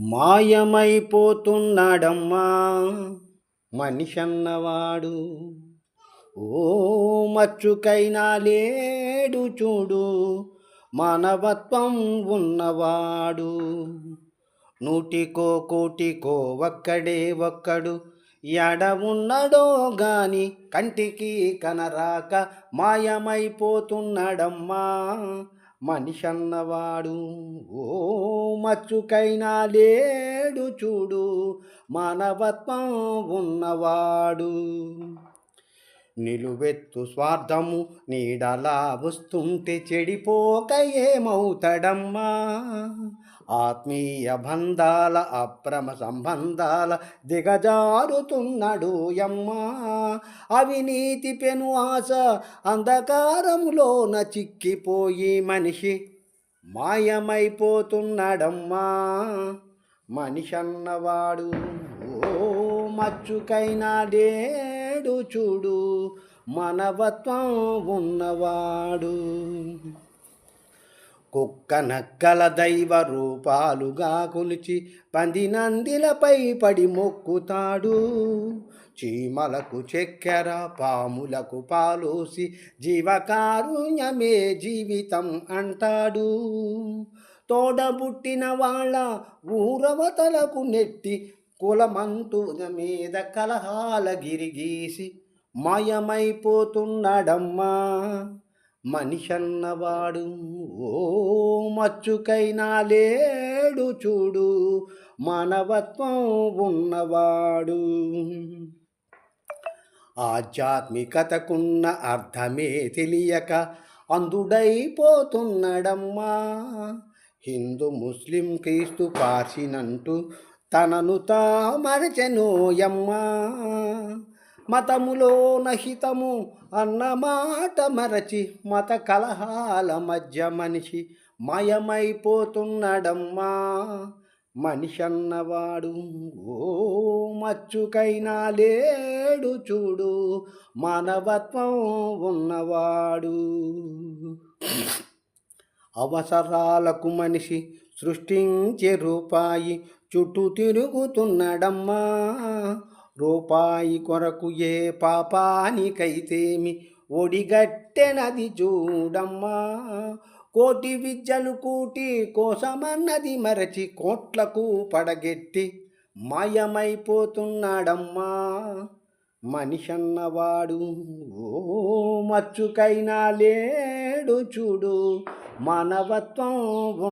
మాయమైపోతున్నాడమ్మా. మనిషన్నవాడు. ఓ మచ్చుకైనా లేడు చూడు మానవత్వం ఉన్నవాడు. నూటికో కోటికో ఒక్కడే ఒక్కడు ఎడ ఉన్నడో గాని కంటికి కనరాక మాయమైపోతున్నాడమ్మా. మనిషన్నవాడు ఓ మచ్చుకైనా లేడు చూడు మానవత్వం ఉన్నవాడు. నిలువెత్తు స్వార్థము నీడలా వస్తుంటే చెడిపోక ఏమవుతాడమ్మా ఆత్మీయ బంధాల అప్రమ సంబంధాల దిగజారుతున్నాడు యమ్మా. అవినీతి పెను ఆశ అంధకారములోన చిక్కిపోయి మనిషి మాయమైపోతున్నాడమ్మా. మనిషన్నవాడు మచ్చుకైనాడేడు మచ్చుకైనా చూడు మనవత్వం ఉన్నవాడు. కుక్క నక్కల దైవ రూపాలుగా కొలిచి పందినందిలపై పడి మొక్కుతాడు. చీమలకు చక్కెర పాములకు పాలోసి జీవకారుణ్యమే జీవితం అంటాడు. తోడబుట్టిన వాళ్ళ ఊరవతలకు నెట్టి కులమంతున మీద కలహాల గిరిగీసి మాయమైపోతున్నాడమ్మా. మనిషన్నవాడు ఓ మచ్చుకైనా లేడు చూడు మానవత్వం ఉన్నవాడు. ఆధ్యాత్మికతకున్న అర్థమే తెలియక అందుడైపోతున్నాడమ్మా హిందూ ముస్లిం క్రీస్తు పార్సినంటూ తనను తామరచెను మరచెనోయమ్మా మతములో నహితము అన్న మాట మరచి మత కలహాల మధ్య మనిషి మయమైపోతున్నాడమ్మా. మనిషి అన్నవాడు ఓ మచ్చుకైనా లేడు చూడు మానవత్వం ఉన్నవాడు. అవసరాలకు మనిషి సృష్టించే రూపాయి చుట్టూ తిరుగుతున్నాడమ్మా. రూపాయి కొరకు ఏ పాపానికైతేమి ఒడిగట్టెనది చూడమ్మా. కోటి విద్యలు కూటి కోసమన్నది మరచి కోట్లకు పడగెట్టి మాయమైపోతున్నాడమ్మా. మనిషన్నవాడు ఓ మచ్చుకైనా లేడు చూడు మానవత్వం